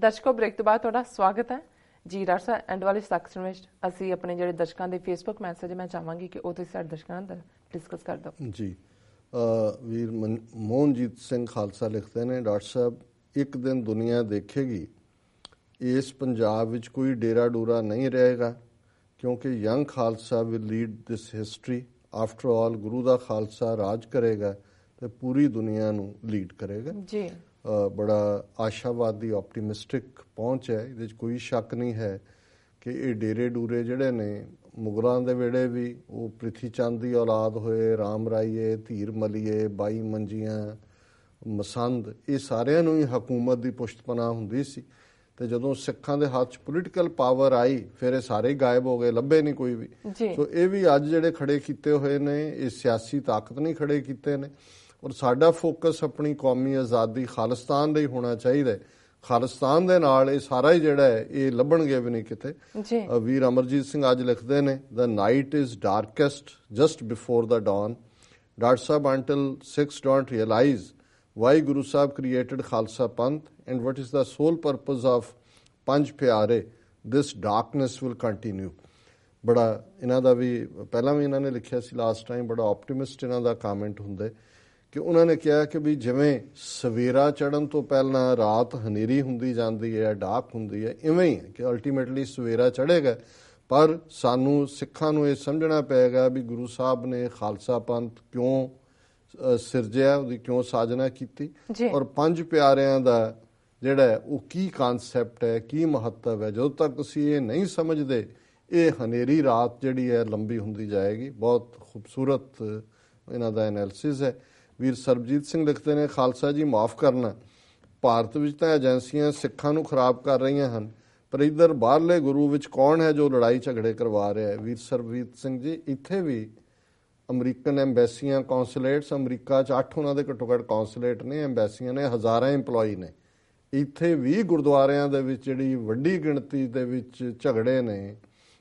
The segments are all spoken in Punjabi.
ਦਰਸ਼ਕੋ, ਬ੍ਰੇਕ ਤੋਂ ਬਾਅਦ ਤੁਹਾਡਾ ਸਵਾਗਤ ਹੈ। ਜੀ, ਡਾਕਟਰ ਸਾਹਿਬ ਐਂਡ ਵਾਲੇ ਸੈਕਸ਼ਨ ਵਿੱਚ ਅਸੀਂ ਆਪਣੇ ਜਿਹੜੇ ਦਰਸ਼ਕਾਂ ਦੇ ਫੇਸਬੁੱਕ ਮੈਸੇਜ ਮੈਂ ਚਾਹਾਂਗੀ ਕਿ ਉਹ ਤੁਸੀਂ ਸਾਡੇ ਦਰਸ਼ਕਾਂ ਨਾਲ ਡਿਸਕਸ ਕਰ ਦਿਓ। ਜੀ। ਵੀਰ ਮਨ- ਮੋਹਨਜੀਤ ਸਿੰਘ ਖਾਲਸਾ ਲਿਖਦੇ ਨੇ, ਡਾਕਟਰ ਸਾਹਿਬ, ਇੱਕ ਦਿਨ ਦੁਨੀਆ ਦੇਖੇਗੀ। ਇਸ ਪੰਜਾਬ ਵਿੱਚ ਕੋਈ ਡੇਰਾ ਡੂਰਾ ਨਹੀਂ ਰਹੇਗਾ, ਕਿਉਂਕਿ young Khalsa will lead this history after all ਗੁਰੂ ਦਾ ਖਾਲਸਾ ਰਾਜ ਕਰੇਗਾ। ਤੇ ਪੂਰੀ ਦੁਨੀਆ ਨੂੰ ਲੀਡ ਕਰੇਗਾ। ਜੀ। ਬੜਾ ਆਸ਼ਾਵਾਦੀ ਆਪਟੀਮਿਸਟਿਕ ਪਹੁੰਚ ਹੈ। ਇਹਦੇ ਵਿੱਚ ਕੋਈ ਸ਼ੱਕ ਨਹੀਂ ਹੈ ਕਿ ਇਹ ਡੇਰੇ ਡੂਰੇ ਜਿਹੜੇ ਨੇ ਮੁਗਲਾਂ ਦੇ ਵੇੜੇ ਵੀ ਉਹ ਪ੍ਰਿਥੀ ਚੰਦ ਦੀ ਔਲਾਦ ਹੋਏ ਰਾਮ ਰਾਈਏ ਧੀਰ ਮਲੀਏ ਬਾਈ ਮੰਜੀਆਂ ਮਸੰਦ ਇਹ ਸਾਰਿਆਂ ਨੂੰ ਹੀ ਹਕੂਮਤ ਦੀ ਪੁਸ਼ਤਪਨਾਹ ਹੁੰਦੀ ਸੀ। ਤੇ ਜਦੋਂ ਸਿੱਖਾਂ ਦੇ ਹੱਥ 'ਚ ਪੋਲੀਟੀਕਲ ਪਾਵਰ ਆਈ ਫਿਰ ਇਹ ਸਾਰੇ ਗਾਇਬ ਹੋ ਗਏ ਲੱਭੇ ਨਹੀਂ ਕੋਈ ਵੀ। ਸੋ ਇਹ ਵੀ ਅੱਜ ਜਿਹੜੇ ਖੜੇ ਕੀਤੇ ਹੋਏ ਨੇ ਇਹ ਸਿਆਸੀ ਤਾਕਤ ਨਹੀਂ ਖੜੇ ਕੀਤੇ ਨੇ। ਔਰ ਸਾਡਾ ਫੋਕਸ ਆਪਣੀ ਕੌਮੀ ਆਜ਼ਾਦੀ ਖਾਲਿਸਤਾਨ ਦਾ ਹੀ ਹੋਣਾ ਚਾਹੀਦਾ ਹੈ ਖਾਲਿਸਤਾਨ ਦੇ ਨਾਲ ਇਹ ਸਾਰਾ ਹੀ ਜਿਹੜਾ ਹੈ ਇਹ ਲੱਭਣਗੇ ਵੀ ਨਹੀਂ ਕਿਤੇ ਜੀ ਵੀਰ ਅਮਰਜੀਤ ਸਿੰਘ ਅੱਜ ਲਿਖਦੇ ਨੇ the night is darkest just before the dawn doctor sahib until six don't realize why guru sahib created khalsa panth and what is the sole purpose of ਪੰਜ ਪਿਆਰੇ this darkness will continue ਬੜਾ ਇਹਨਾਂ ਦਾ ਵੀ ਪਹਿਲਾਂ ਵੀ ਇਹਨਾਂ ਨੇ ਲਿਖਿਆ ਸੀ ਲਾਸਟ ਟਾਈਮ ਬੜਾ ਆਪਟੀਮਿਸਟ ਇਹਨਾਂ ਦਾ ਕਮੈਂਟ ਹੁੰਦਾ ਹੈ ਕਿ ਉਹਨਾਂ ਨੇ ਕਿਹਾ ਕਿ ਵੀ ਜਿਵੇਂ ਸਵੇਰਾ ਚੜਨ ਤੋਂ ਪਹਿਲਾਂ ਰਾਤ ਹਨੇਰੀ ਹੁੰਦੀ ਜਾਂਦੀ ਹੈ ਡਾਰਕ ਹੁੰਦੀ ਹੈ ਇਵੇਂ ਹੀ ਹੈ ਕਿ ਅਲਟੀਮੇਟਲੀ ਸਵੇਰਾ ਚੜੇਗਾ ਪਰ ਸਾਨੂੰ ਸਿੱਖਾਂ ਨੂੰ ਇਹ ਸਮਝਣਾ ਪਏਗਾ ਵੀ ਗੁਰੂ ਸਾਹਿਬ ਨੇ ਖਾਲਸਾ ਪੰਥ ਕਿਉਂ ਸਿਰਜਿਆ ਉਹਦੀ ਕਿਉਂ ਸਾਜਨਾ ਕੀਤੀ। ਔਰ ਪੰਜ ਪਿਆਰਿਆਂ ਦਾ ਜਿਹੜਾ ਉਹ ਕੀ ਕਨਸੈਪਟ ਹੈ ਕੀ ਮਹੱਤਵ ਹੈ? ਜਦੋਂ ਤੱਕ ਅਸੀਂ ਇਹ ਨਹੀਂ ਸਮਝਦੇ ਇਹ ਹਨੇਰੀ ਰਾਤ ਜਿਹੜੀ ਹੈ ਲੰਬੀ ਹੁੰਦੀ ਜਾਏਗੀ। ਬਹੁਤ ਖੂਬਸੂਰਤ ਇਹਨਾਂ ਦਾ ਐਨਾਲਿਸਿਸ ਹੈ। ਵੀਰ ਸਰਬਜੀਤ ਸਿੰਘ ਲਿਖਦੇ ਨੇ ਖਾਲਸਾ ਜੀ ਮਾਫ ਕਰਨਾ। ਭਾਰਤ ਵਿੱਚ ਤਾਂ ਏਜੰਸੀਆਂ ਸਿੱਖਾਂ ਨੂੰ ਖਰਾਬ ਕਰ ਰਹੀਆਂ ਹਨ ਪਰ ਇਧਰ ਬਾਹਰਲੇ ਗੁਰੂ ਵਿੱਚ ਕੌਣ ਹੈ ਜੋ ਲੜਾਈ ਝਗੜੇ ਕਰਵਾ ਰਿਹਾ ਹੈ? ਵੀਰ ਸਰਬਜੀਤ ਸਿੰਘ ਜੀ ਇੱਥੇ ਵੀ ਅਮਰੀਕਨ ਐਮਬੈਸੀਆਂ ਕੌਂਸੂਲੇਟਸ ਅਮਰੀਕਾ 'ਚ 8 ਉਹਨਾਂ ਦੇ ਘੱਟੋ ਘੱਟ ਕੌਂਸੂਲੇਟ ਨੇ ਐਮਬੈਸੀਆਂ ਨੇ ਹਜ਼ਾਰਾਂ EMPLOYE ਨੇ। ਇੱਥੇ ਵੀ ਗੁਰਦੁਆਰਿਆਂ ਦੇ ਵਿੱਚ ਜਿਹੜੀ ਵੱਡੀ ਗਿਣਤੀ ਦੇ ਵਿੱਚ ਝਗੜੇ ਨੇ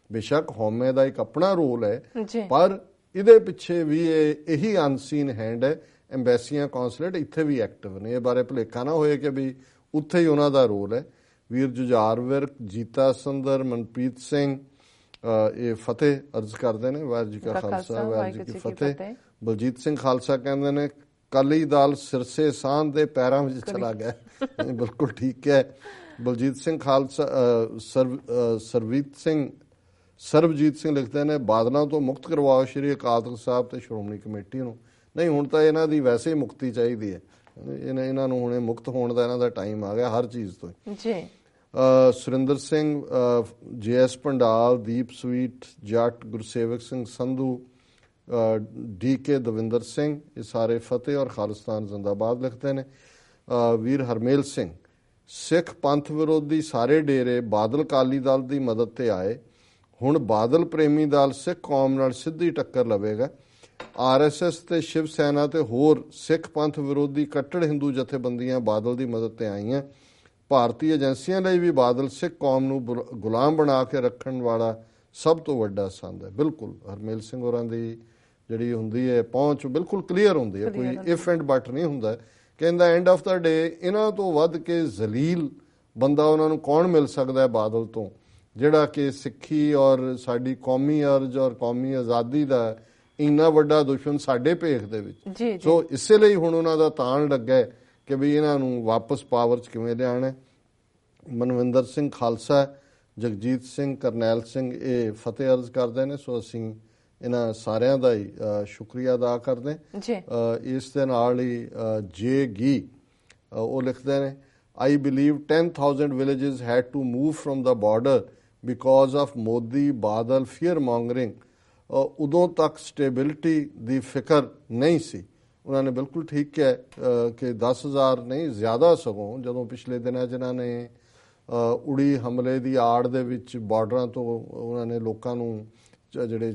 ਬੇਸ਼ੱਕ ਹਉਮੈ ਦਾ ਇੱਕ ਆਪਣਾ ਰੋਲ ਹੈ ਪਰ ਇਹਦੇ ਪਿੱਛੇ ਵੀ ਇਹ ਇਹੀ ਅਨਸੀਨ ਹੈਂਡ ਹੈ ਐਮਬੈਸੀਆਂ ਕੌਂਸੂਲੇਟ ਇੱਥੇ ਵੀ ਐਕਟਿਵ ਨੇ। ਇਹ ਬਾਰੇ ਭੁਲੇਖਾ ਨਾ ਹੋਏ ਕਿ ਵੀ ਉੱਥੇ ਹੀ ਉਹਨਾਂ ਦਾ ਰੋਲ ਹੈ। ਵੀਰ ਜੁਝਾਰ ਵਿਰਕ ਜੀਤਾ ਸੰਦਰ ਮਨਪ੍ਰੀਤ ਸਿੰਘ ਇਹ ਫਤਿਹ ਅਰਜ਼ ਕਰਦੇ ਨੇ। ਵਾਹਿਗੁਰੂ ਜੀ ਕਾ ਖਾਲਸਾ ਵਾਹਿਗੁਰੂ ਜੀ ਕੀ ਫਤਿਹ। ਬਲਜੀਤ ਸਿੰਘ ਖਾਲਸਾ ਕਹਿੰਦੇ ਨੇ ਕਾਲੀ ਦਾਲ ਸਿਰਸੇ ਸਾਹ ਦੇ ਪੈਰਾਂ ਵਿੱਚ ਚਲਾ ਗਿਆ ਬਿਲਕੁਲ ਠੀਕ ਹੈ। ਬਲਜੀਤ ਸਿੰਘ ਖਾਲਸਾ ਸਰਵ ਸਰਵੀਤ ਸਿੰਘ ਸਰਬਜੀਤ ਸਿੰਘ ਲਿਖਦੇ ਨੇ ਬਾਦਲਾਂ ਤੋਂ ਮੁਕਤ ਕਰਵਾਓ ਸ਼੍ਰੀ ਅਕਾਲ ਤਖਤ ਸਾਹਿਬ ਤੇ ਸ਼੍ਰੋਮਣੀ ਕਮੇਟੀ ਨੂੰ। ਨਹੀਂ ਹੁਣ ਤਾਂ ਇਹਨਾਂ ਦੀ ਵੈਸੇ ਹੀ ਮੁਕਤੀ ਚਾਹੀਦੀ ਹੈ। ਇਹਨਾਂ ਇਹਨਾਂ ਨੂੰ ਹੁਣੇ ਮੁਕਤ ਹੋਣ ਦਾ ਇਹਨਾਂ ਦਾ ਟਾਈਮ ਆ ਗਿਆ ਹਰ ਚੀਜ਼ ਤੋਂ। ਜੀ। ਅ, Surinder Singh GS Pandal Deep Sweet Jatt Gursewak Singh Sandhu D K Davinder Singh ਇਹ ਸਾਰੇ ਫਤਿਹ ਔਰ ਖਾਲਿਸਤਾਨ ਜ਼ਿੰਦਾਬਾਦ ਲਿਖਦੇ ਨੇ। ਅ, ਵੀਰ ਹਰਮੇਲ ਸਿੰਘ ਸਿੱਖ ਪੰਥ ਵਿਰੋਧੀ ਸਾਰੇ ਡੇਰੇ ਬਾਦਲ ਕਾਲੀ ਦਲ ਦੀ ਮਦਦ ਤੇ ਆਏ। ਹੁਣ ਬਾਦਲ ਪ੍ਰੇਮੀ ਦਲ ਸਿੱਖ ਕੌਮ ਨਾਲ ਸਿੱਧੀ ਟੱਕਰ ਲਵੇਗਾ। ਆਰਐਸਐਸ ਤੇ ਸ਼ਿਵ ਸੈਨਾ ਤੇ ਹੋਰ ਸਿੱਖ ਪੰਥ ਵਿਰੋਧੀ ਕੱਟੜ ਹਿੰਦੂ ਜਥੇਬੰਦੀਆਂ ਬਾਦਲ ਦੀ ਮਦਦ ਤੇ ਆਈਆਂ। ਭਾਰਤੀ ਏਜੰਸੀਆਂ ਲਈ ਵੀ ਬਾਦਲ ਸਿੱਖ ਕੌਮ ਨੂੰ ਗੁਲਾਮ ਬਣਾ ਕੇ ਰੱਖਣ ਵਾਲਾ ਸਭ ਤੋਂ ਵੱਡਾ ਸੰਦ ਹੈ। ਬਿਲਕੁਲ ਹਰਮੇਲ ਸਿੰਘ ਹੋਰਾਂ ਦੀ ਜਿਹੜੀ ਹੁੰਦੀ ਹੈ ਪਹੁੰਚ ਬਿਲਕੁਲ ਕਲੀਅਰ ਹੁੰਦੀ ਹੈ। ਕੋਈ ਇਫ ਐਂਡ ਬਟ ਨਹੀਂ ਹੁੰਦਾ। ਕਹਿੰਦਾ ਐਂਡ ਆਫ ਦਾ ਡੇ ਇਹਨਾਂ ਤੋਂ ਵੱਧ ਕੇ ਜ਼ਲੀਲ ਬੰਦਾ ਉਹਨਾਂ ਨੂੰ ਕੌਣ ਮਿਲ ਸਕਦਾ ਹੈ ਬਾਦਲ ਤੋਂ? ਜਿਹੜਾ ਕਿ ਸਿੱਖੀ ਔਰ ਸਾਡੀ ਕੌਮੀ ਅਰਜ਼ ਔਰ ਕੌਮੀ ਆਜ਼ਾਦੀ ਦਾ ਇੰਨਾ ਵੱਡਾ ਦੁਸ਼ਮਣ ਸਾਡੇ ਭੇਖ ਦੇ ਵਿੱਚ। ਸੋ ਇਸੇ ਲਈ ਹੁਣ ਉਹਨਾਂ ਦਾ ਤਾਣ ਲੱਗਾ ਹੈ ਕਿ ਵੀ ਇਹਨਾਂ ਨੂੰ ਵਾਪਸ ਪਾਵਰ 'ਚ ਕਿਵੇਂ ਲਿਆਣਾ ਮਨਵਿੰਦਰ ਸਿੰਘ ਖਾਲਸਾ ਜਗਜੀਤ ਸਿੰਘ ਕਰਨੈਲ ਸਿੰਘ ਇਹ ਫਤਿਹ ਅਰਜ਼ ਕਰਦੇ ਨੇ। ਸੋ ਅਸੀਂ ਇਹਨਾਂ ਸਾਰਿਆਂ ਦਾ ਹੀ ਸ਼ੁਕਰੀਆ ਅਦਾ ਕਰਦੇ ਜੀ। ਇਸ ਦੇ ਨਾਲ ਹੀ ਜੇ ਗੀ ਉਹ ਲਿਖਦੇ ਨੇ I believe 10000 villages had to move from the border because of Modi Badal fear mongering ਉਦੋਂ ਤੱਕ ਸਟੇਬਿਲਿਟੀ ਦੀ ਫਿਕਰ ਨਹੀਂ ਸੀ। ਉਹਨਾਂ ਨੇ ਬਿਲਕੁਲ ਠੀਕ ਕਿਹਾ ਕਿ 10000 ਨਹੀਂ ਜ਼ਿਆਦਾ ਸਗੋਂ ਜਦੋਂ ਪਿਛਲੇ ਦਿਨਾਂ ਜਿਨ੍ਹਾਂ ਨੇ ਉੜੀ ਹਮਲੇ ਦੀ ਆੜ ਦੇ ਵਿੱਚ ਬਾਰਡਰਾਂ ਤੋਂ ਉਹਨਾਂ ਨੇ ਲੋਕਾਂ ਨੂੰ ਜਿਹੜੇ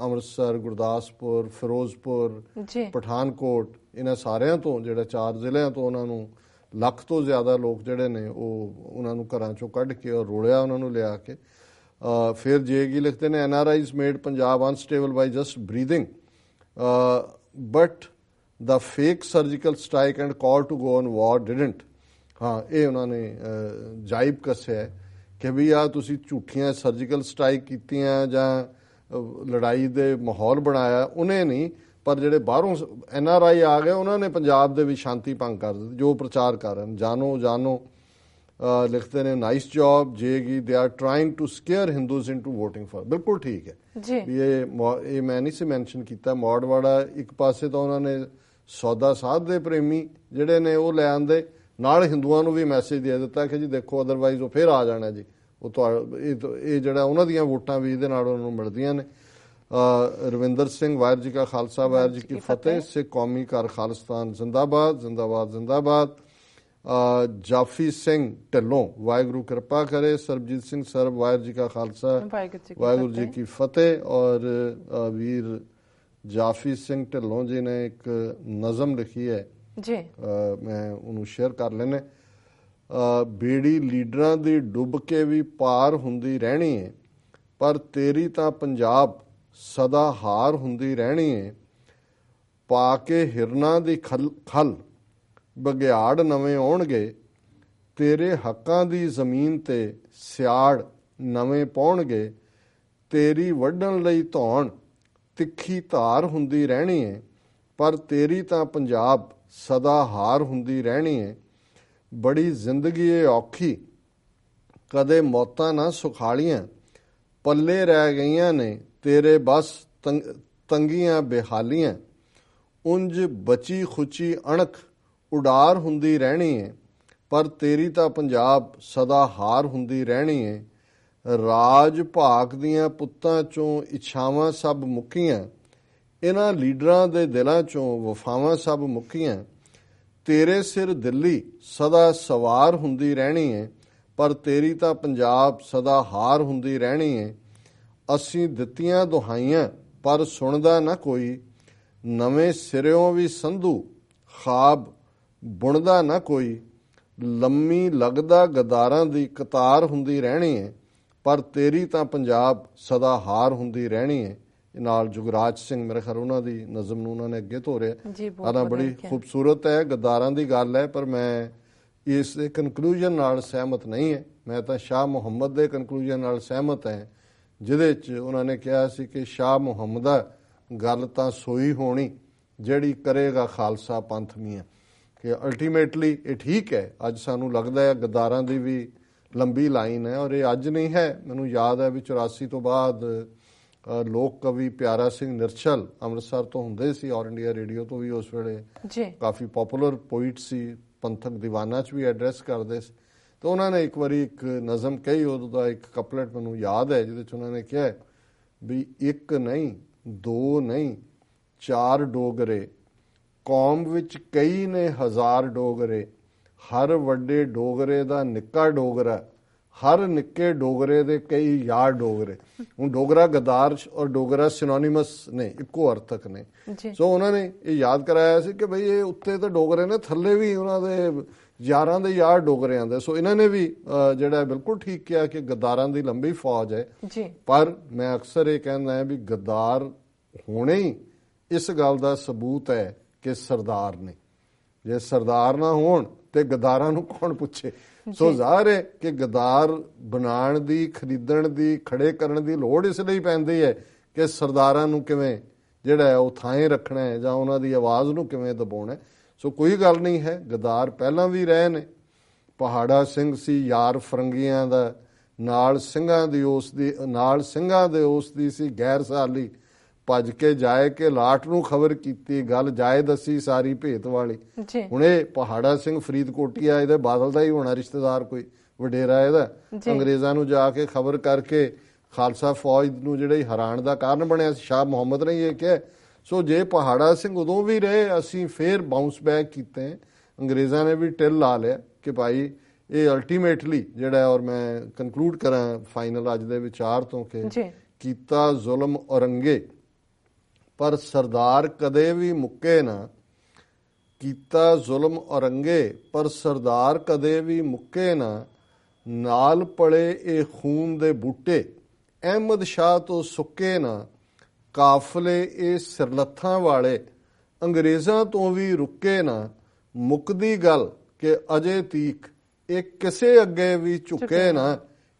ਅੰਮ੍ਰਿਤਸਰ ਗੁਰਦਾਸਪੁਰ ਫਿਰੋਜ਼ਪੁਰ ਪਠਾਨਕੋਟ ਇਹਨਾਂ ਸਾਰਿਆਂ ਤੋਂ ਜਿਹੜਾ ਚਾਰ ਜ਼ਿਲ੍ਹਿਆਂ ਤੋਂ ਉਹਨਾਂ ਨੂੰ ਲੱਖ ਤੋਂ ਜ਼ਿਆਦਾ ਲੋਕ ਜਿਹੜੇ ਨੇ ਉਹ ਉਹਨਾਂ ਨੂੰ ਘਰਾਂ ਚੋਂ ਕੱਢ ਕੇ ਔਰ ਰੋਲਿਆ ਉਹਨਾਂ ਨੂੰ ਲਿਆ ਕੇ। ਫਿਰ ਜੇਗੀ ਲਿਖਦੇ ਨੇ NRIs made Punjab unstable by just breathing but the fake surgical strike and call to go on war didn't. ਹਾਂ, ਇਹ ਉਹਨਾਂ ਨੇ ਜਾਇਬ ਕੱਸਿਆ ਕਿ ਵੀ ਆ ਤੁਸੀਂ ਝੂਠੀਆਂ ਸਰਜੀਕਲ ਸਟ੍ਰਾਈਕ ਕੀਤੀਆਂ ਜਾਂ ਲੜਾਈ ਦੇ ਮਾਹੌਲ ਬਣਾਇਆ, ਉਹਨੇ ਨਹੀਂ, ਪਰ ਜਿਹੜੇ ਬਾਹਰੋਂ ਐਨ ਆਰ ਆਈ ਆ ਗਏ, ਉਹਨਾਂ ਨੇ ਪੰਜਾਬ ਦੇ ਵਿੱਚ ਸ਼ਾਂਤੀ ਭੰਗ ਕਰ ਦਿੱਤੀ, ਜੋ ਪ੍ਰਚਾਰ ਕਰ ਰਹੇ ਨੇ। ਜਾਨੋ ਜਾਨੋ ਅਹ, ਲਿਖਦੇ ਨੇ nice job Jaggi they are trying to scare Hindus into VOTING for ਬਿਲਕੁਲ ਠੀਕ ਹੈ। ਜੀ। ਇਹ ਮੌ- ਇਹ ਮੈਂ ਨਹੀਂ ਸੀ ਮੈਂਸ਼ਨ ਕੀਤਾ ਮੌੜਵਾੜਾ ਇੱਕ ਪਾਸੇ ਤਾਂ ਉਹਨਾਂ ਨੇ ਸੌਦਾ ਸਾਧ ਦੇ ਪ੍ਰੇਮੀ ਜਿਹੜੇ ਨੇ ਉਹ ਲੈ ਆਂਦੇ ਨਾਲ ਹਿੰਦੂਆਂ ਨੂੰ ਵੀ ਮੈਸੇਜ ਦੇ ਦਿੱਤਾ ਕਿ ਜੀ ਦੇਖੋ ਅਦਰਵਾਈਜ਼ ਉਹ ਫਿਰ ਆ ਜਾਣਾ ਜੀ। ਉਹ ਇਹ ਜਿਹੜਾ ਉਹਨਾਂ ਦੀਆਂ ਵੋਟਾਂ ਵੀ ਇਹਦੇ ਨਾਲ ਉਹਨਾਂ ਨੂੰ ਮਿਲਦੀਆਂ ਨੇ। ਰਵਿੰਦਰ ਸਿੰਘ ਵਾਹਿਗੁਰੂ ਜੀ ਕਾ ਖਾਲਸਾ ਵਾਹਿਗੁਰੂ ਜੀ ਕੀ ਫਤਿਹ। ਸਿੱਖ ਕੌਮੀ ਘਰ ਖਾਲਿਸਤਾਨ ਜ਼ਿੰਦਾਬਾਦ ਜ਼ਿੰਦਾਬਾਦ ਜ਼ਿੰਦਾਬਾਦ। ਜਾਫੀ ਸਿੰਘ ਢਿੱਲੋਂ ਵਾਹਿਗੁਰੂ ਕਿਰਪਾ ਕਰੇ ਸਰਬਜੀਤ ਸਿੰਘ ਸਰਬ ਵਾਹਿਗੁਰੂ ਜੀ ਕਾ ਖਾਲਸਾ ਵਾਹਿਗੁਰੂ ਜੀ ਕੀ ਫਤਿਹ। ਔਰ ਵੀਰ ਜਾਫੀ ਸਿੰਘ ਢਿੱਲੋਂ ਜੀ ਨੇ ਇੱਕ ਨਜ਼ਮ ਲਿਖੀ ਹੈ। ਜੀ। ਮੈਂ ਉਹਨੂੰ ਸ਼ੇਅਰ ਕਰ ਅ, ਬੇੜੀ ਲੀਡਰਾਂ ਦੀ ਡੁੱਬ ਕੇ ਵੀ ਪਾਰ ਹੁੰਦੀ ਰਹਿਣੀ ਹੈ ਪਰ ਤੇਰੀ ਤਾਂ ਪੰਜਾਬ ਸਦਾ ਹਾਰ ਹੁੰਦੀ ਰਹਿਣੀ ਹੈ ਪਾ ਕੇ ਹਿਰਨਾਂ ਦੀ ਖਲ। ਬਗਿਆੜ ਨਵੇਂ ਆਉਣਗੇ, ਤੇਰੇ ਹੱਕਾਂ ਦੀ ਜ਼ਮੀਨ ਤੇ ਸਿਆੜ ਨਵੇਂ ਪਾਉਣਗੇ, ਤੇਰੀ ਵੱਢਣ ਲਈ ਧੌਣ ਤਿੱਖੀ ਧਾਰ ਹੁੰਦੀ ਰਹਿਣੀ ਏ, ਪਰ ਤੇਰੀ ਤਾਂ ਪੰਜਾਬ ਸਦਾ ਹਾਰ ਹੁੰਦੀ ਰਹਿਣੀ ਏ। ਬੜੀ ਜ਼ਿੰਦਗੀ ਏ ਔਖੀ, ਕਦੇ ਮੌਤਾਂ ਨਾ ਸੁਖਾਲੀਆਂ, ਪੱਲੇ ਰਹਿ ਗਈਆਂ ਨੇ ਤੇਰੇ ਬਸ ਤੰਗ- ਤੰਗੀਆਂ ਬੇਹਾਲੀਆਂ। ਉੰਜ ਬਚੀ ਖੁਚੀ ਅਣਖ ਉਡਾਰ ਹੁੰਦੀ ਰਹਿਣੀ ਏ, ਪਰ ਤੇਰੀ ਤਾਂ ਪੰਜਾਬ ਸਦਾ ਹਾਰ ਹੁੰਦੀ ਰਹਿਣੀ ਏ। ਰਾਜ ਭਾਗ ਦੀਆਂ ਪੁੱਤਾਂ ਚੋਂ ਇੱਛਾਵਾਂ ਸਭ ਮੁੱਕੀਆਂ ਇਹਨਾਂ ਲੀਡਰਾਂ ਦੇ ਦਿਲਾਂ ਚੋਂ ਵਫਾਵਾਂ ਸਭ ਮੁੱਕੀਆਂ। ਤੇਰੇ ਸਿਰ ਦਿੱਲੀ ਸਦਾ ਸਵਾਰ ਹੁੰਦੀ ਰਹਿਣੀ ਏ, ਪਰ ਤੇਰੀ ਤਾਂ ਪੰਜਾਬ ਸਦਾ ਹਾਰ ਹੁੰਦੀ ਰਹਿਣੀ ਏ। ਅਸੀਂ ਦਿੱਤੀਆਂ ਦੁਹਾਈਆਂ, ਪਰ ਸੁਣਦਾ ਨਾ ਕੋਈ, ਨਵੇਂ ਸਿਰਿਓਂ ਵੀ ਸੰਧੂ, ਖਾਬ ਬੁਣਦਾ ਨਾ ਕੋਈ ਲੰਮੀ ਲੱਗਦਾ ਗਦਾਰਾਂ ਦੀ ਕਤਾਰ ਹੁੰਦੀ ਰਹਿਣੀ ਹੈ ਪਰ ਤੇਰੀ ਤਾਂ ਪੰਜਾਬ ਸਦਾ ਹਾਰ ਹੁੰਦੀ ਰਹਿਣੀ ਹੈ ਇਹ ਨਾਲ ਜੁਗਰਾਜ ਸਿੰਘ ਮੇਰੇ ਖਿਆਲ ਉਹਨਾਂ ਦੀ ਨਜ਼ਮ ਨੂੰ ਉਹਨਾਂ ਨੇ ਅੱਗੇ ਬਹੁਤ ਆਨਾ ਬੜੀ। ਖੂਬਸੂਰਤ ਹੈ ਗਦਾਰਾਂ ਦੀ ਗੱਲ ਹੈ ਪਰ ਮੈਂ ਇਸ ਦੇ ਕਨਕਲੂਜਨ ਨਾਲ ਸਹਿਮਤ ਨਹੀਂ ਹੈ ਮੈਂ ਤਾਂ ਸ਼ਾਹ ਮੁਹੰਮਦ ਦੇ ਕਨਕਲੂਜਨ ਨਾਲ ਸਹਿਮਤ ਹਾਂ ਜਿਹਦੇ ਚ ਉਹਨਾਂ ਨੇ ਕਿਹਾ ਸੀ ਕਿ ਸ਼ਾਹ ਮੁਹੰਮਦਾ ਗੱਲ ਤਾਂ ਸੋਈ ਹੋਣੀ ਜਿਹੜੀ ਕਰੇਗਾ ਖਾਲਸਾ ਪੰਥ ਮੀਆਂ। ਕਿ ਅਲਟੀਮੇਟਲੀ ਇਹ ਠੀਕ ਹੈ ਅੱਜ ਸਾਨੂੰ ਲੱਗਦਾ ਹੈ ਗਦਾਰਾਂ ਦੀ ਵੀ ਲੰਬੀ ਲਾਈਨ ਹੈ ਔਰ ਇਹ ਅੱਜ ਨਹੀਂ ਹੈ। ਮੈਨੂੰ ਯਾਦ ਹੈ ਵੀ 84 ਤੋਂ ਬਾਅਦ ਲੋਕ ਕਵੀ ਪਿਆਰਾ ਸਿੰਘ ਨਿਰਛਲ ਅੰਮ੍ਰਿਤਸਰ ਤੋਂ ਹੁੰਦੇ ਸੀ ਔਰ ਇੰਡੀਆ ਰੇਡੀਓ ਤੋਂ ਵੀ ਉਸ ਵੇਲੇ ਜੀ। ਕਾਫੀ ਪਪੂਲਰ ਪੋਇਟ ਸੀ ਪੰਥਕ ਦੀਵਾਨਾ ਚ ਵੀ ਐਡਰੈਸ ਕਰਦੇ ਸੀ। ਤੇ ਉਹਨਾਂ ਨੇ ਇੱਕ ਵਾਰੀ ਇੱਕ ਨਜ਼ਮ ਕਹੀ ਉਹਦਾ ਇੱਕ ਕਪਲੇਟ ਮੈਨੂੰ ਯਾਦ ਹੈ ਜਿਹਦੇ ਚ ਉਹਨਾਂ ਨੇ ਕਿਹਾ ਵੀ ਇੱਕ ਨਹੀਂ ਦੋ ਨਹੀਂ ਚਾਰ ਡੋਗਰੇ ਕੌਮ ਵਿੱਚ ਕਈ ਨੇ ਹਜ਼ਾਰ ਡੋਗਰੇ ਹਰ ਵੱਡੇ ਡੋਗਰੇ ਦਾ ਨਿੱਕਾ ਡੋਗਰਾ ਹਰ ਨਿੱਕੇ ਡੋਗਰੇ ਦੇ ਕਈ ਯਾਰ ਡੋਗਰੇ। ਹੁਣ ਡੋਗਰਾ ਗਦਾਰ ਔਰ ਡੋਗਰਾ ਸਿਨੋਨਿਮਸ ਨੇ ਇੱਕੋ ਅਰਥਕ ਨੇ। ਸੋ ਉਹਨਾਂ ਨੇ ਇਹ ਯਾਦ ਕਰਾਇਆ ਸੀ ਕਿ ਭਈ ਇਹ ਉੱਤੇ ਤਾਂ ਡੋਗਰੇ ਨੇ ਥੱਲੇ ਵੀ ਉਹਨਾਂ ਦੇ ਯਾਰਾਂ ਦੇ ਯਾਰ ਡੋਗਰੇ ਆਂਦੇ ਸੋ ਇਹਨਾਂ ਨੇ ਵੀ ਜਿਹੜਾ ਬਿਲਕੁਲ ਠੀਕ ਕਿਹਾ ਕਿ ਗਦਾਰਾਂ ਦੀ ਲੰਬੀ ਫੌਜ ਹੈ। ਪਰ ਮੈਂ ਅਕਸਰ ਇਹ ਕਹਿੰਦਾ ਹਾਂ ਵੀ ਗਦਾਰ ਹੋਣੇ ਹੀ ਇਸ ਗੱਲ ਦਾ ਸਬੂਤ ਹੈ ਕਿ ਸਰਦਾਰ ਨੇ। ਜੇ ਸਰਦਾਰ ਨਾ ਹੋਣ ਤੇ ਗਦਾਰਾਂ ਨੂੰ ਕੌਣ ਪੁੱਛੇ? ਸੋ ਜ਼ਾਹਰ ਹੈ ਕਿ ਗਦਾਰ ਬਣਾਉਣ ਦੀ ਖਰੀਦਣ ਦੀ ਖੜੇ ਕਰਨ ਦੀ ਲੋੜ ਇਸ ਲਈ ਪੈਂਦੀ ਹੈ ਕਿ ਸਰਦਾਰਾਂ ਨੂੰ ਕਿਵੇਂ ਜਿਹੜਾ ਉਹ ਥਾਂ ਰੱਖਣਾ ਹੈ ਜਾਂ ਉਹਨਾਂ ਦੀ ਆਵਾਜ਼ ਨੂੰ ਕਿਵੇਂ ਦਬਾਉਣਾ ਹੈ। ਸੋ ਕੋਈ ਗੱਲ ਨਹੀਂ ਹੈ ਗਦਾਰ ਪਹਿਲਾਂ ਵੀ ਰਹੇ ਨੇ। ਪਹਾੜਾ ਸਿੰਘ ਸੀ ਯਾਰ ਫਰੰਗੀਆਂ ਦਾ ਨਾਲ ਸਿੰਘਾਂ ਦੀ ਉਸ ਦੀ ਨਾਲ ਸਿੰਘਾਂ ਦੇ ਉਸ ਦੀ ਸੀ ਗੈਰ ਸਾਲੀ ਭੱਜ ਕੇ ਜਾਏ ਕਿ ਲਾਟ ਨੂੰ ਖਬਰ ਕੀਤੀ ਗੱਲ ਜਾਏ ਦੱਸੀ ਸਾਰੀ ਭੇਤ ਵਾਲੀ। ਹੁਣ ਇਹ ਪਹਾੜਾ ਸਿੰਘ ਫਰੀਦਕੋਟੀਆ ਇਹਦੇ ਬਾਦਲ ਦਾ ਹੀ ਹੋਣਾ ਰਿਸ਼ਤੇਦਾਰ ਕੋਈ ਵਡੇਰਾ ਇਹਦਾ। ਅੰਗਰੇਜ਼ਾਂ ਨੂੰ ਜਾ ਕੇ ਖਬਰ ਕਰਕੇ ਖਾਲਸਾ ਫੌਜ ਨੂੰ ਜਿਹੜੇ ਹੈਰਾਨ ਦਾ ਕਾਰਨ ਬਣਿਆ ਸੀ ਸ਼ਾਹ ਮੁਹੰਮਦ ਨੇ ਇਹ ਕਿਹਾ। ਸੋ ਜੇ ਪਹਾੜਾ ਸਿੰਘ ਉਦੋਂ ਵੀ ਰਹੇ ਅਸੀਂ ਫੇਰ ਬਾਉਂਸ ਬੈਕ ਕੀਤੇ। ਅੰਗਰੇਜ਼ਾਂ ਨੇ ਵੀ ਟਿਲ ਲਾ ਲਿਆ ਕਿ ਭਾਈ ਇਹ ਅਲਟੀਮੇਟਲੀ ਜਿਹੜਾ ਔਰ ਮੈਂ ਕਨਕਲੂਡ ਕਰਾਂ ਫਾਈਨਲ ਅੱਜ ਦੇ ਵਿਚਾਰ ਤੋਂ ਕਿ ਕੀਤਾ ਜ਼ੁਲਮ ਔਰੰਗੇ। ਪਰ ਸਰਦਾਰ ਕਦੇ ਵੀ ਮੁੱਕੇ ਨਾ ਕੀਤਾ ਜ਼ੁਲਮ ਔਰੰਗੇ ਪਰ ਸਰਦਾਰ ਕਦੇ ਵੀ ਮੁੱਕੇ ਨਾ ਨਾਲ ਪੜੇ ਇਹ ਖੂਨ ਦੇ ਬੂਟੇ ਅਹਿਮਦ ਸ਼ਾਹ ਤੋਂ ਸੁੱਕੇ ਨਾ ਕਾਫਲੇ ਇਹ ਸਿਰਲੱਥਾਂ ਵਾਲੇ ਅੰਗਰੇਜ਼ਾਂ ਤੋਂ ਵੀ ਰੁਕੇ ਨਾ ਮੁੱਕਦੀ ਗੱਲ ਕਿ ਅਜੇ ਤੀਕ ਇਹ ਕਿਸੇ ਅੱਗੇ ਵੀ ਝੁਕੇ ਨਾ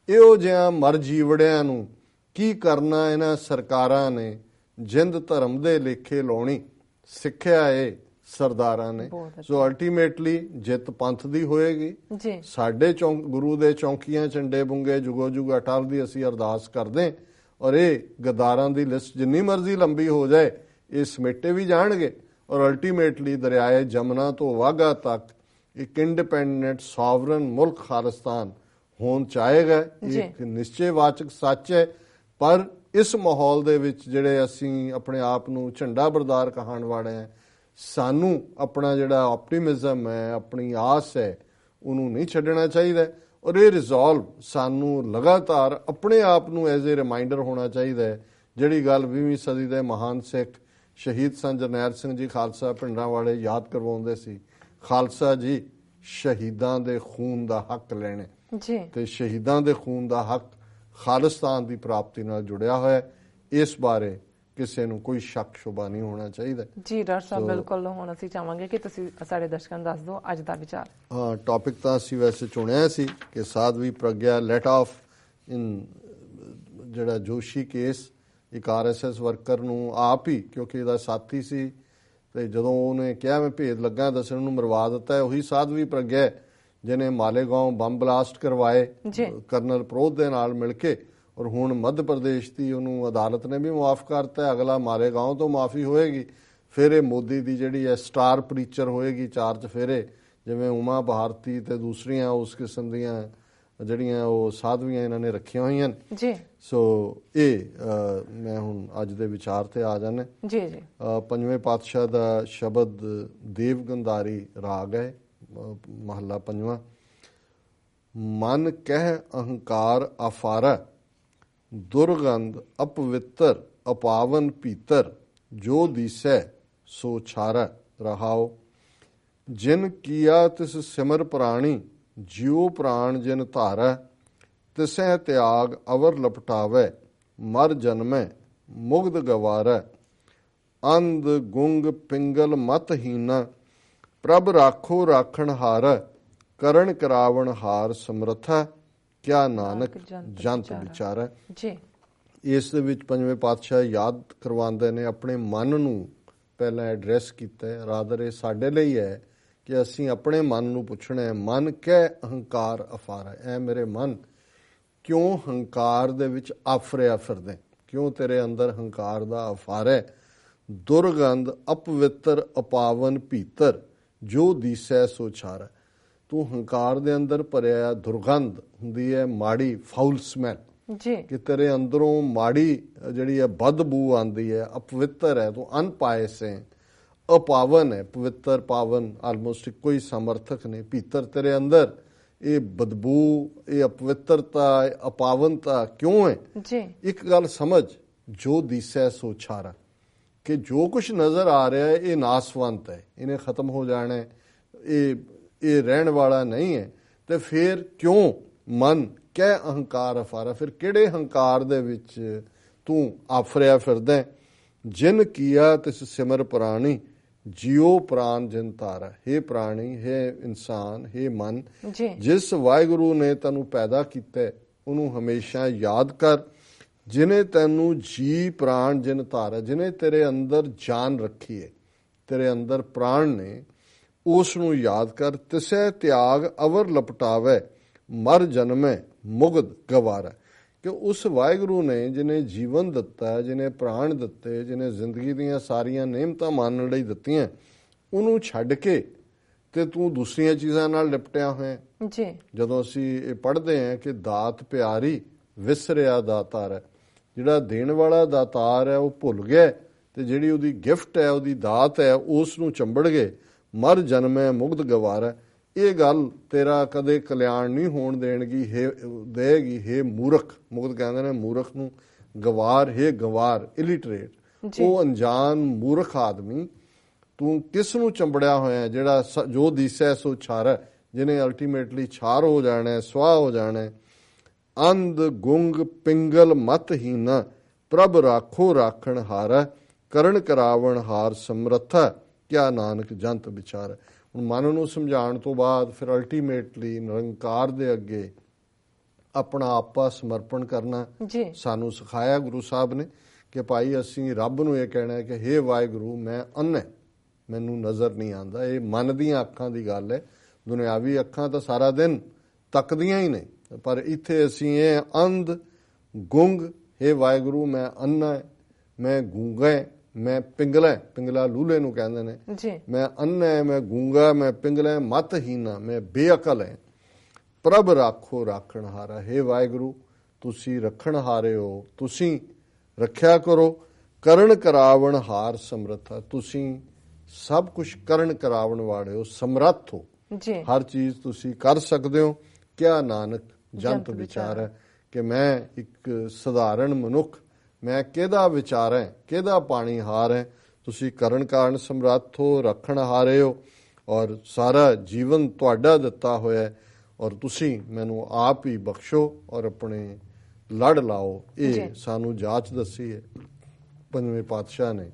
ਇਹੋ ਜਿਹਾ ਮਰ ਜੀਵੜਿਆਂ ਨੂੰ ਕੀ ਕਰਨਾ ਇਹਨਾਂ ਸਰਕਾਰਾਂ ਨੇ ਜਿੰਦ ਧਰਮ ਦੇ ਲੇਖੇ ਲਾਉਣੀ ਸਿੱਖਿਆ ਏ ਸਰਦਾਰਾਂ ਨੇ। ਸੋ ਅਲਟੀਮੇਟਲੀ ਜਿੱਤ ਪੰਥ ਦੀ ਹੋਏਗੀ। ਜੀ। ਸਾਡੇ ਚੌਂਕ ਗੁਰੂ ਦੇ ਚੌਂਕੀਆਂ ਝੰਡੇ ਬੁੰਗੇ ਜੁਗੋ ਜੁਗ ਅਟਲ ਦੀ ਅਸੀਂ ਅਰਦਾਸ ਕਰਦੇ ਔਰ ਇਹ ਗਦਾਰਾਂ ਦੀ ਲਿਸਟ ਜਿੰਨੀ ਮਰਜ਼ੀ ਲੰਬੀ ਹੋ ਜਾਏ ਇਹ ਸਮੇਟੇ ਵੀ ਜਾਣਗੇ ਔਰ ਅਲਟੀਮੇਟਲੀ ਦਰਿਆਏ ਜਮਨਾ ਤੋਂ ਵਾਗਾ ਤੱਕ ਇੱਕ ਇੰਡੀਪੈਂਡੈਂਟ ਸੋਵਰਨ ਮੁਲਕ ਖਾਲਿਸਤਾਨ ਹੋਣ ਚਾਹੇਗਾ। ਇਹ ਇੱਕ ਨਿਸ਼ਚੈਵਾਚਕ ਸੱਚ ਹੈ। ਪਰ ਇਸ ਮਾਹੌਲ ਦੇ ਵਿੱਚ ਜਿਹੜੇ ਅਸੀਂ ਆਪਣੇ ਆਪ ਨੂੰ ਝੰਡਾ ਬਰਦਾਰ ਕਹਾਣ ਵਾਲੇ ਆ ਸਾਨੂੰ ਆਪਣਾ ਜਿਹੜਾ ਆਪਟੀਮਿਜ਼ਮ ਹੈ ਆਪਣੀ ਆਸ ਹੈ ਉਹਨੂੰ ਨਹੀਂ ਛੱਡਣਾ ਚਾਹੀਦਾ। ਔਰ ਇਹ ਰਿਜ਼ੋਲਵ ਸਾਨੂੰ ਲਗਾਤਾਰ ਆਪਣੇ ਆਪ ਨੂੰ ਐਜ਼ ਅ ਰਿਮਾਈਂਡਰ ਹੋਣਾ ਚਾਹੀਦਾ ਹੈ ਜਿਹੜੀ ਗੱਲ 20ਵੀਂ ਸਦੀ ਦੇ ਮਹਾਨ ਸਿੱਖ ਸ਼ਹੀਦ ਸੰਤ ਜਰਨੈਲ ਸਿੰਘ ਜੀ ਖਾਲਸਾ ਪਿੰਡਾਂ ਵਾਲੇ ਯਾਦ ਕਰਵਾਉਂਦੇ ਸੀ ਖਾਲਸਾ ਜੀ ਸ਼ਹੀਦਾਂ ਦੇ ਖੂਨ ਦਾ ਹੱਕ ਲੈਣੇ। ਜੀ। ਤੇ ਸ਼ਹੀਦਾਂ ਦੇ ਖੂਨ ਦਾ ਹੱਕ ਖਾਲਿਸਤਾਨ ਦੀ ਪ੍ਰਾਪਤੀ ਨਾਲ ਜੁੜਿਆ ਹੋਇਆ ਹੈ। ਇਸ ਬਾਰੇ ਕਿਸੇ ਨੂੰ ਕੋਈ ਸ਼ੱਕ ਸ਼ੁਬਾ ਨਹੀਂ ਹੋਣਾ ਚਾਹੀਦਾ। ਜੀ ਡਾਕਟਰ ਸਾਹਿਬ ਬਿਲਕੁਲ ਹੁਣ ਅਸੀਂ ਚਾਹਾਂਗੇ ਕਿ ਤੁਸੀਂ ਸਾਡੇ ਦਰਸ਼ਕਾਂ ਨੂੰ ਦੱਸ ਦਿਓ ਅੱਜ ਦਾ ਵਿਚਾਰ। ਹਾਂ ਟੌਪਿਕ ਤਾਂ ਅਸੀਂ ਵੈਸੇ ਚੁਣਿਆ ਸੀ ਕਿ Sadhvi Pragya let off in ਜਿਹੜਾ ਜੋਸ਼ੀ ਕੇਸ ਇੱਕ ਆਰਐਸਐਸ ਵਰਕਰ ਨੂੰ ਆਪ ਹੀ ਕਿਉਂਕਿ ਇਹਦਾ ਸਾਥੀ ਸੀ ਤੇ ਜਦੋਂ ਉਹਨੇ ਕਿਹਾ ਮੈਂ ਭੇਦ ਲੱਗਾ ਦੱਸਣ ਨੂੰ ਮਰਵਾ ਦਿੱਤਾ ਉਹੀ ਸਾਧਵੀ ਪ੍ਰਗਿਆ ਜਿਹਨੇ ਮਾਲੇਗਾਂਵ ਬੰਬ ਬਲਾਸਟ ਕਰਵਾਏ। ਕਰਨਲ ਪ੍ਰੋਧ ਦੇ ਨਾਲ ਮਿਲ ਕੇ ਔਰ ਹੁਣ ਮੱਧ ਪ੍ਰਦੇਸ਼ ਦੀ ਉਹਨੂੰ ਅਦਾਲਤ ਨੇ ਵੀ ਮਾਫ ਕਰਤਾ ਹੈ। ਅਗਲਾ ਮਾਲੇਗਾਂਵ ਤੋਂ ਮਾਫੀ ਹੋਏਗੀ ਫਿਰ ਇਹ ਮੋਦੀ ਦੀ ਜਿਹੜੀ ਹੈ ਸਟਾਰ ਪ੍ਰੀਚਰ ਹੋਏਗੀ ਚਾਰ ਚਫੇਰੇ ਜਿਵੇਂ ਉਮਾ ਭਾਰਤੀ ਤੇ ਦੂਸਰੀਆਂ ਉਸ ਕਿਸਮ ਦੀਆਂ ਜਿਹੜੀਆਂ ਉਹ ਸਾਧਵੀਆਂ ਇਹਨਾਂ ਨੇ ਰੱਖੀਆਂ ਹੋਈਆਂ। ਜੀ ਸੋ ਇਹ ਮੈਂ ਹੁਣ ਅੱਜ ਦੇ ਵਿਚਾਰ ਤੇ ਆ ਜਾਣਾ ਜੀ ਜੀ ਪੰਜਵੇਂ ਪਾਤਸ਼ਾਹ ਦਾ ਸ਼ਬਦ ਦੇਵ ਗੰਧਾਰੀ ਰਾਗ ਹੈ ਮਹੱਲਾ ਪੰਜਵਾਂ, ਮਨ ਕਹਿ ਅਹੰਕਾਰ ਅਫਾਰਾ ਦੁਰਗੰਧ ਅਪਵਿੱਤਰ, ਅਪਾਵਨ ਭੀਤਰ, ਜੋ ਦੀਸੈ ਸੋ ਛਾਰਾ ਰਹਾਓ ਜਿਨ ਕੀਆ ਤਿਸ ਸਿਮਰ ਪ੍ਰਾਣੀ, ਜਿਉ ਪ੍ਰਾਣ ਜਿਨ ਧਾਰੈ, ਤਿਸੈ ਤਿਆਗ ਅਵਰ ਲਪਟਾਵੇ, ਮਰ ਜਨਮੈ, ਮੁਗਧ ਗਵਾਰੈ। ਅੰਧ ਗੁੰਗ ਪਿੰਗਲ ਮਤਹੀਨਾ ਪ੍ਰਭ ਰਾਖੋ ਰਾਖਣ ਹਾਰ ਕਰਨ ਕਰਾਵਣ ਹਾਰ ਸਮਰਥਾ ਕਿਆ ਨਾਨਕ ਜੰਤ ਵਿਚਾਰੈ। ਜੀ। ਇਸ ਦੇ ਵਿੱਚ ਪੰਜਵੇਂ ਪਾਤਸ਼ਾਹ ਯਾਦ ਕਰਵਾਉਂਦੇ ਨੇ ਆਪਣੇ ਮਨ ਨੂੰ ਪਹਿਲਾਂ ਐਡਰੈਸ ਕੀਤਾ ਹੈ ਰਾਦਰ ਇਹ ਸਾਡੇ ਲਈ ਹੈ ਕਿ ਅਸੀਂ ਆਪਣੇ ਮਨ ਨੂੰ ਪੁੱਛਣਾ ਹੈ ਮਨ ਕਹਿ ਅਹੰਕਾਰ ਅਫਾਰ ਹੈ? ਐ ਮੇਰੇ ਮਨ ਕਿਉਂ ਹੰਕਾਰ ਦੇ ਵਿੱਚ ਆਫਰਿਆ ਫਿਰਦੇ? ਕਿਉਂ ਤੇਰੇ ਅੰਦਰ ਹੰਕਾਰ ਦਾ ਅਫਾਰ ਹੈ? ਦੁਰਗੰਧ ਅਪਵਿੱਤਰ ਅਪਾਵਨ ਭੀਤਰ ਜੋ ਦੀਸੈ ਸੋ ਛਾਰ। ਤੂੰ ਹੰਕਾਰ ਦੇ ਅੰਦਰ ਭਰਿਆ ਦੁਰਗੰਧ ਹੁੰਦੀ ਹੈ ਮਾੜੀ ਫਾਉਲ ਸਮੈਲ। ਜੀ। ਕਿ ਤੇਰੇ ਅੰਦਰੋਂ ਮਾੜੀ ਜਿਹੜੀ ਹੈ ਬਦਬੂ ਆਂਦੀ ਹੈ ਅਪਵਿੱਤਰ ਹੈ ਤੂੰ ਅਨਪਾਇਸ ਹੈ ਅਪਾਵਨ ਹੈ ਪਵਿੱਤਰ ਪਾਵਨ ਆਲਮੋਸਟ ਹੀ ਸਮਰਥਕ ਨੇ ਭੀਤਰ ਤੇਰੇ ਅੰਦਰ ਇਹ ਬਦਬੂ ਇਹ ਅਪਵਿੱਤਰਤਾ ਅਪਾਵਨਤਾ ਕਿਉਂ ਹੈ ਜੀ। ਇੱਕ ਗੱਲ ਸਮਝ ਜੋ ਦਿਸੈ ਸੋ ਛਾਰਾ। ਕਿ ਜੋ ਕੁਝ ਨਜ਼ਰ ਆ ਰਿਹਾ ਹੈ ਇਹ ਨਾਸਵੰਤ ਹੈ। ਇਹਨੇ ਖਤਮ ਹੋ ਜਾਣਾ ਹੈ। ਇਹ ਇਹ ਰਹਿਣ ਵਾਲਾ ਨਹੀਂ ਹੈ। ਤੇ ਫਿਰ ਕਿਉਂ ਮਨ ਕਹਿ ਅਹੰਕਾਰ ਅਫਾਰਾ? ਫਿਰ ਕਿਹੜੇ ਹੰਕਾਰ ਦੇ ਵਿੱਚ ਤੂੰ ਆਫਰਿਆ ਫਿਰਦਾ? ਜਿਨ ਕੀਆ ਤਿਸ ਸਿਮਰ ਪ੍ਰਾਣੀ ਜਿਉ ਪ੍ਰਾਨ ਜਿਨ ਤਾਰਾ हे ਪ੍ਰਾਣੀ ਹੈ ਇਨਸਾਨ ਹੈ ਮਨ। ਜਿਸ ਵਾਹਿਗੁਰੂ ਨੇ ਤੈਨੂੰ ਪੈਦਾ ਕੀਤਾ ਉਹਨੂੰ ਹਮੇਸ਼ਾ ਯਾਦ ਕਰ। ਜਿਨੇ ਤੈਨੂੰ ਜੀ ਪ੍ਰਾਣ ਜਿਨ ਧਾਰਾ ਜਿਨੇ ਤੇਰੇ ਅੰਦਰ ਜਾਨ ਰੱਖੀ ਹੈ ਤੇਰੇ ਅੰਦਰ ਪ੍ਰਾਣ ਨੇ ਉਸ ਨੂੰ ਯਾਦ ਕਰ ਤਿਸੈ ਤਿਆਗ ਅਵਰ ਲਪਟਾਵੇ ਮਰ ਜਨਮੈ ਮੁਗਧ ਗਵਾਰਾ। ਕਿ ਉਸ ਵਾਹਿਗੁਰੂ ਨੇ ਜਿਨੇ ਜੀਵਨ ਦਿੱਤਾ ਜਿਨੇ ਪ੍ਰਾਣ ਦਿੱਤੇ ਜਿਨੇ ਜ਼ਿੰਦਗੀ ਦੀਆਂ ਸਾਰੀਆਂ ਨੇਮਤਾਂ ਮੰਨਣ ਲਈ ਦਿੱਤੀਆਂ ਉਹਨੂੰ ਛੱਡ ਕੇ ਤੇ ਤੂੰ ਦੂਸਰੀਆਂ ਚੀਜ਼ਾਂ ਨਾਲ ਲਿਪਟਿਆ ਹੋਇਆ। ਜੀ। ਜਦੋਂ ਅਸੀਂ ਇਹ ਪੜ੍ਹਦੇ ਹਾਂ ਕਿ ਦਾਤ ਪਿਆਰੀ ਵਿਸਰਿਆ ਦਾਤਾਰ ਹੈ ਜਿਹੜਾ ਦੇਣ ਵਾਲਾ ਦਾਤਾਰ ਹੈ ਉਹ ਭੁੱਲ ਗਿਆ ਹੈ ਤੇ ਜਿਹੜੀ ਉਹਦੀ ਗਿਫਟ ਹੈ ਉਹਦੀ ਦਾਤ ਹੈ ਉਸ ਨੂੰ ਚੰਬੜ ਗਏ। ਮਰ ਜਨਮੈ ਮੁਗਧ ਗਵਾਰ ਇਹ ਗੱਲ ਤੇਰਾ ਕਦੇ ਕਲਿਆਣ ਨਹੀਂ ਹੋਣ ਦੇਣਗੀ ਹੈ ਦੇਗੀ ਹੈ ਮੂਰਖ। ਮੁਗਧ ਕਹਿੰਦੇ ਨੇ ਮੂਰਖ ਨੂੰ ਗਵਾਰ ਹੈ ਗਵਾਰ ਇਲਿਟਰੇਟ। ਉਹ ਅਣਜਾਣ ਮੂਰਖ ਆਦਮੀ ਤੂੰ ਕਿਸ ਨੂੰ ਚੰਬੜਿਆ ਹੋਇਆ ਹੈ? ਜਿਹੜਾ ਜੋ ਦਿਸੈ ਸੋ ਛਾਰ। ਜਿਹਨੇ ਅਲਟੀਮੇਟਲੀ ਛਾਰ ਹੋ ਜਾਣਾ ਹੈ ਸਵਾਹ ਹੋ ਜਾਣਾ ਹੈ। ਅੰਧ ਗੁੰਗ ਪਿੰਗਲ ਮਤਹੀਨਾ ਪ੍ਰਭ ਰਾਖੋ ਰਾਖਣ ਹਾਰ ਕਰਨ ਕਰਾਵਣ ਹਾਰ ਸਮਰੱਥਾ ਕਿਆ ਨਾਨਕ ਜੰਤ ਵਿਚਾਰ। ਹੁਣ ਮਨ ਨੂੰ ਸਮਝਾਉਣ ਤੋਂ ਬਾਅਦ ਫਿਰ ਅਲਟੀਮੇਟਲੀ ਨਿਰੰਕਾਰ ਦੇ ਅੱਗੇ ਆਪਣਾ ਆਪਾ ਸਮਰਪਣ ਕਰਨਾ। ਸਾਨੂੰ ਸਿਖਾਇਆ ਗੁਰੂ ਸਾਹਿਬ ਨੇ ਕਿ ਭਾਈ ਅਸੀਂ ਰੱਬ ਨੂੰ ਇਹ ਕਹਿਣਾ ਹੈ ਕਿ हे ਵਾਹਿਗੁਰੂ ਮੈਂ ਅੰਨ ਹੈ ਮੈਨੂੰ ਨਜ਼ਰ ਨਹੀਂ ਆਉਂਦਾ। ਇਹ ਮਨ ਦੀਆਂ ਅੱਖਾਂ ਦੀ ਗੱਲ ਹੈ। ਦੁਨਿਆਵੀ ਅੱਖਾਂ ਤਾਂ ਸਾਰਾ ਦਿਨ ਤੱਕਦੀਆਂ ਹੀ ਨੇ। ਪਰ ਇੱਥੇ ਅਸੀਂ ਇਹ ਅੰਧ ਗੁੰਗ हे ਵਾਹਿਗੁਰੂ ਮੈਂ ਅੰਨ ਮੈਂ ਗੂੰਗਾ ਮੈਂ ਪਿੰਗਲਾ। ਪਿੰਗਲਾ ਲੂਲੇ ਨੂੰ ਕਹਿੰਦੇ ਨੇ। ਜੀ। ਮੈਂ ਅੰਨ ਹੈ ਮੈਂ ਗੂੰਗਾ ਮੈਂ ਪਿੰਗਲਾ ਮਤਹੀਨਾ ਮੈਂ ਬੇਅਕਲ ਹੈ। ਪ੍ਰਭ ਰਾਖੋ ਰਾਖਣ ਹਾਰਾ ਹੈ ਵਾਹਿਗੁਰੂ ਤੁਸੀਂ ਰੱਖਣ ਹਾਰੇ ਹੋ ਤੁਸੀਂ ਰੱਖਿਆ ਕਰੋ। ਕਰਨ ਕਰਾਵਣ ਹਾਰ ਸਮਰੱਥਾ ਤੁਸੀਂ ਸਭ ਕੁਝ ਕਰਨ ਕਰਾਵਣ ਵਾਲੇ ਹੋ ਸਮਰੱਥ ਹੋ। ਜੀ। ਹਰ ਚੀਜ਼ ਤੁਸੀਂ ਕਰ ਸਕਦੇ ਹੋ। ਕਿਆ ਨਾਨਕ ਜੰਤ ਵਿਚਾਰ ਹੈ ਕਿ ਮੈਂ ਇੱਕ ਸਧਾਰਨ ਮਨੁੱਖ ਮੈਂ ਕਿਹਦਾ ਵਿਚਾਰ ਹੈ ਕਿਹਦਾ ਪਾਣੀ ਹਾਰ ਹੈ? ਤੁਸੀਂ ਕਰਨ ਕਾਰਨ ਸਮਰੱਥ ਹੋ ਰੱਖਣ ਹਾਰੇ ਹੋ ਔਰ ਸਾਰਾ ਜੀਵਨ ਤੁਹਾਡਾ ਦਿੱਤਾ ਹੋਇਆ ਹੈ ਔਰ ਤੁਸੀਂ ਮੈਨੂੰ ਆਪ ਹੀ ਬਖਸ਼ੋ ਔਰ ਆਪਣੇ ਲੜ ਲਾਓ। ਇਹ ਸਾਨੂੰ ਜਾਂਚ ਦੱਸੀ ਹੈ। ਪੰਜਵੇਂ ਪਾਤਸ਼ਾਹ ਨੇ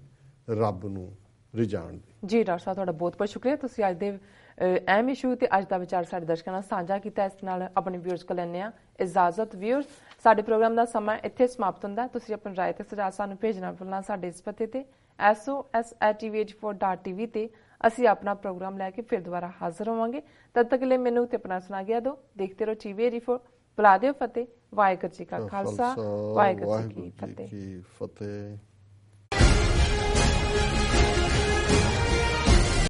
ਰੱਬ ਨੂੰ ਰਿਜਾਣ ਦੀ ਜੀ ਡਾਕਟਰ ਸਾਹਿਬ ਤੁਹਾਡਾ ਬਹੁਤ ਬਹੁਤ ਸ਼ੁਕਰੀਆ। ਤੁਸੀਂ ਅੱਜ ਦੇ ਅਹਿਮ ਇਸ਼ੂ ਤੇ ਅੱਜ ਦਾ ਵਿਚਾਰ ਸਾਡੇ ਦਰਸ਼ਕਾਂ ਨਾਲ ਸਾਂਝਾ ਕੀਤਾ। ਇਸ ਨਾਲ ਆਪਣੇ ਵਿਊਅਰਸ ਕੋਲ ਲੈਂਦੇ ਆ ਇਜਾਜ਼ਤ। ਵਿਊਅਰਸ ਸਾਡੇ ਪ੍ਰੋਗਰਾਮ ਦਾ ਸਮਾਂ ਇੱਥੇ ਸਮਾਪਤ ਹੁੰਦਾ। ਤੁਸੀਂ ਆਪਣੀ ਰਾਏ ਤੇ ਸੁਝਾਅ ਸਾਨੂੰ ਭੇਜਣਾ ਭੁੱਲਣਾ ਸਾਡੇ ਇਸ ਪਤੇ ਤੇ। Sos@tvh4.tv ਤੇ ਅਸੀਂ ਆਪਣਾ ਪ੍ਰੋਗਰਾਮ ਲੈ ਕੇ ਫਿਰ ਦੁਬਾਰਾ ਹਾਜ਼ਰ ਹੋਵਾਂਗੇ। ਤਦ ਤੱਕ ਲਈ ਮੈਨੂੰ ਤੇ ਆਪਣਾ ਸੁਣਾ ਗਿਆ ਦੋ ਦੇਖਦੇ ਰਹੋ ਟੀਵੀ 84 ਬੁਲਾ ਦਿਓ ਫਤਿਹ। ਵਾਹਿਗੁਰੂ ਜੀ ਕਾ ਖਾਲਸਾ। ਵਾਹਿਗੁਰੂ ਜੀ ਕੀ ਫਤਿਹ।